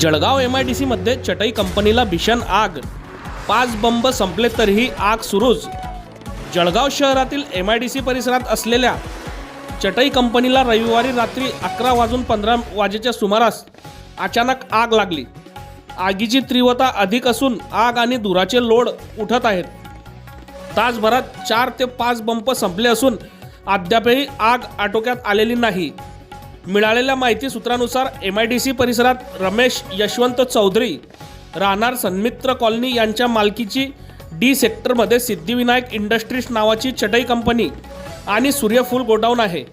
Jalgaon M I D सीमध्ये चटई कंपनीला भीषण आग. पाच बंब संपले तरीही आग सुरूच. जळगाव शहरातील एम आय डी सी परिसरात असलेल्या चटई कंपनीला रविवारी रात्री अकरा वाजून पंधरा वाजेच्या सुमारास अचानक आग लागली. आगीची तीव्रता अधिक असून आग आणि धुराचे लोड उठत आहेत. तासभरात चार ते पाच बंप संपले असून अद्यापही आग आटोक्यात आलेली नाही. मिळालेल्या माहिती सूत्रानुसार एम आय डी सी परिसरात रमेश यशवंत चौधरी राहणार सन्मित्र कॉलनी यांच्या मालकीची डी सेक्टरमध्ये सिद्धिविनायक इंडस्ट्रीज नावाची चटई कंपनी आणि सूर्यफूल गोडाऊन आहे.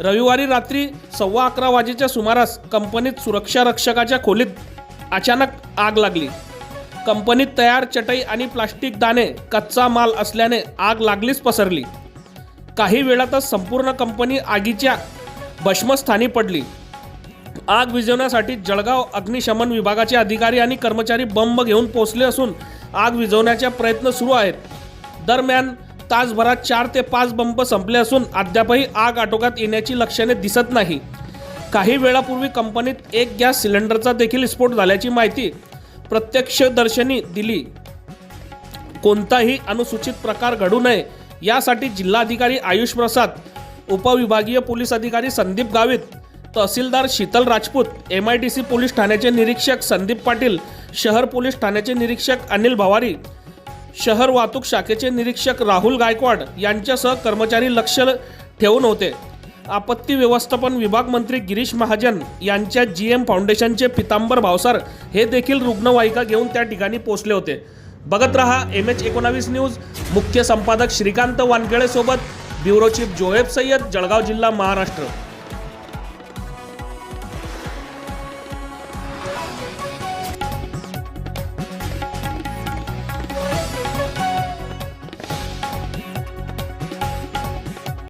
रविवारी रात्री सव्वा अकरा वाजेच्या सुमारास कंपनीत सुरक्षा रक्षकाच्या खोलीत अचानक आग लागली. कंपनीत तयार चटई आणि प्लास्टिक दाणे कच्चा माल असल्याने आग लागलीच पसरली. काही वेळातच संपूर्ण कंपनी आगीच्या भस्मस्थानी पडली. आग विझवण्यासाठी जळगाव अग्निशमन विभागाचे अधिकारी आणि कर्मचारी बंब घेऊन पोहोचले असून आग विझवण्याचा प्रयत्न सुरू आहेत. दरम्यान तासभरात चार ते पाच बंब संपले असून अद्यापही आग आटोक्यात येण्याची लक्षणे दिसत नाही. काही वेळापूर्वी कंपनीत एक गॅस सिलेंडरचा देखील स्फोट झाल्याची माहिती प्रत्यक्षदर्शनी दिली. कोणताही अनुसूचित प्रकार घडू नये यासाठी जिल्हाधिकारी आयुष प्रसाद उपविभागीय पोलीस अधिकारी संदीप गावित तहसीलदार Sheetal Rajput M I D C police ठाण्याचे निरीक्षक संदीप पाटील शहर पोलीस ठाण्याचे निरीक्षक अनिल भवारी शहर वाहतूक शाखेचे निरीक्षक राहुल गायकवाड यांच्यासह कर्मचारी लक्ष ठेवून होते. आपत्ती व्यवस्थापन विभाग मंत्री गिरीश महाजन यांच्या जी एम फाउंडेशनचे पितांबर भावसार हे देखील रुग्णवाहिका घेऊन त्या ठिकाणी पोहोचले होते. बघत रहा एम एच एकोणावीस न्यूज. मुख्य संपादक श्रीकांत वानखेळेसोबत ब्युरो चीफ जोहेब सय्यद जळगाव जिल्हा महाराष्ट्र.